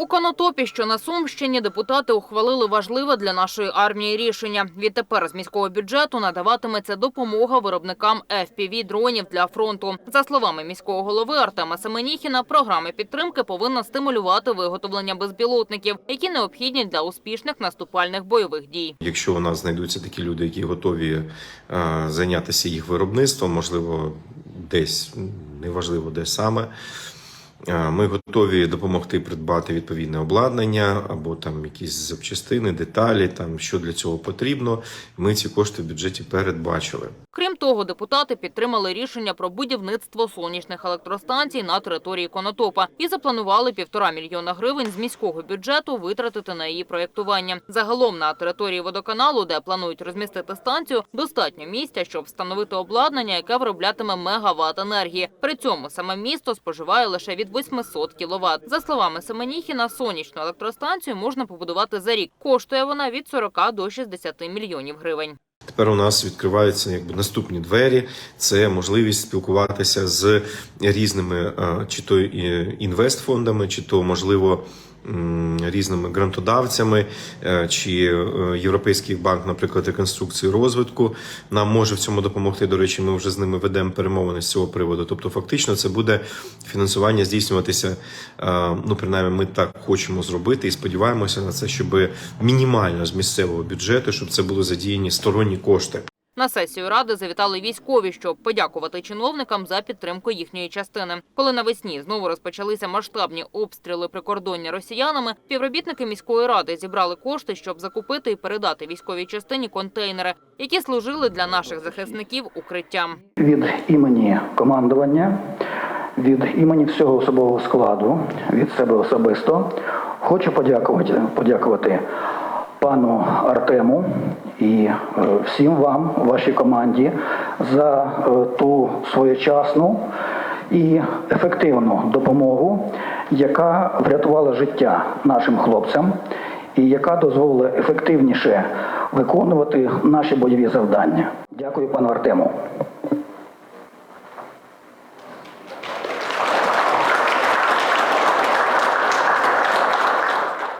У Конотопі, що на Сумщині, депутати ухвалили важливе для нашої армії рішення. Відтепер з міського бюджету надаватиметься допомога виробникам fpv дронів для фронту. За словами міського голови Артема Семеніхіна, програми підтримки повинна стимулювати виготовлення безпілотників, які необхідні для успішних наступальних бойових дій. Якщо у нас знайдуться такі люди, які готові е, зайнятися їх виробництвом, можливо, десь неважливо де саме. Ми готові допомогти придбати відповідне обладнання або там якісь запчастини, деталі, там що для цього потрібно. Ми ці кошти в бюджеті передбачили. Крім того, депутати підтримали рішення про будівництво сонячних електростанцій на території Конотопа і запланували півтора мільйона гривень з міського бюджету витратити на її проєктування. Загалом на території водоканалу, де планують розмістити станцію, достатньо місця, щоб встановити обладнання, яке вироблятиме мегаватт енергії. При цьому саме місто споживає лише від 800 кВт. За словами Семеніхіна, сонячну електростанцію можна побудувати за рік. Коштує вона від 40 до 60 мільйонів гривень. Тепер у нас відкриваються якби наступні двері. Це можливість спілкуватися з різними е, чи то інвестфондами, чи то можливо. Різними грантодавцями е, чи е, Європейський банк, наприклад, реконструкції розвитку нам може в цьому допомогти. До речі, ми вже з ними ведемо перемовини з цього приводу. Тобто, фактично, це буде фінансування здійснюватися. е, Ну, принаймні, ми так хочемо зробити і сподіваємося на це, щоб мінімально з місцевого бюджету, щоб це були задіяні сторонні кошти. На сесію ради завітали військові, щоб подякувати чиновникам за підтримку їхньої частини. Коли навесні знову розпочалися масштабні обстріли прикордоння росіянами, співробітники міської ради зібрали кошти, щоб закупити і передати військовій частині контейнери, які служили для наших захисників укриттям. від імені командування, від імені всього особового складу, від себе особисто хочу подякувати, подякувати пану Артему і е, всім вам, вашій команді, за е, ту своєчасну і ефективну допомогу, яка врятувала життя нашим хлопцям і яка дозволила ефективніше виконувати наші бойові завдання. Дякую, пану Артему.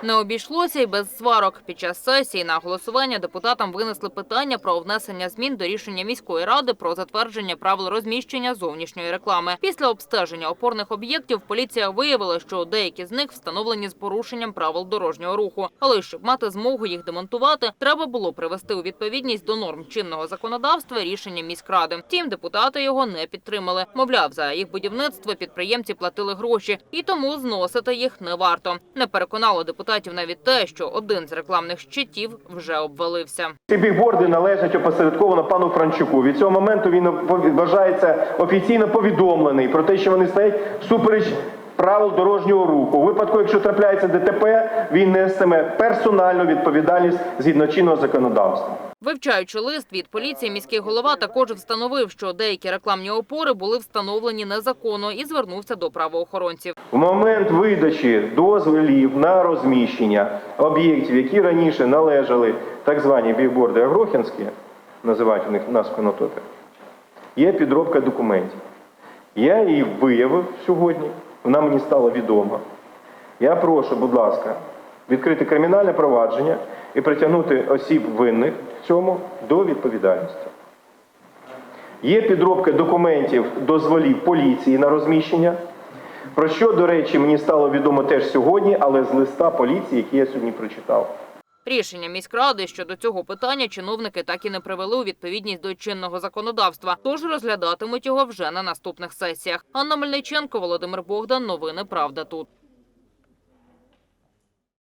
Не обійшлося й без сварок. Під час сесії на голосування депутатам винесли питання про внесення змін до рішення міської ради про затвердження правил розміщення зовнішньої реклами. Після обстеження опорних об'єктів поліція виявила, що деякі з них встановлені з порушенням правил дорожнього руху. Але щоб мати змогу їх демонтувати, треба було привести у відповідність до норм чинного законодавства рішення міськради. Втім, депутати його не підтримали. Мовляв, за їх будівництво підприємці платили гроші, і тому зносити їх не варто. Не переконало депутатів навіть те, що один з рекламних щитів вже обвалився. Ці бігборди належать опосередковано пану Франчуку. Від цього моменту він вважається офіційно повідомлений про те, що вони стоять всупереч правил дорожнього руху. У випадку, якщо трапляється ДТП, він нестиме персональну відповідальність згідно чинного законодавства. Вивчаючи лист від поліції, міський голова також встановив, що деякі рекламні опори були встановлені незаконно і звернувся до правоохоронців. В момент видачі дозволів на розміщення об'єктів, які раніше належали так звані бігборди Агрохінські, називають у них нас в є підробка документів. Я її виявив сьогодні, вона мені стала відома. Я прошу, будь ласка, відкрити кримінальне провадження і притягнути осіб винних в цьому до відповідальності. Є підробка документів дозволів поліції на розміщення, про що, до речі, мені стало відомо теж сьогодні, але з листа поліції, який я сьогодні прочитав. Рішення міськради щодо цього питання чиновники так і не привели у відповідність до чинного законодавства, тож розглядатимуть його вже на наступних сесіях. Анна Мельниченко, Володимир Богдан. Новини Правда тут.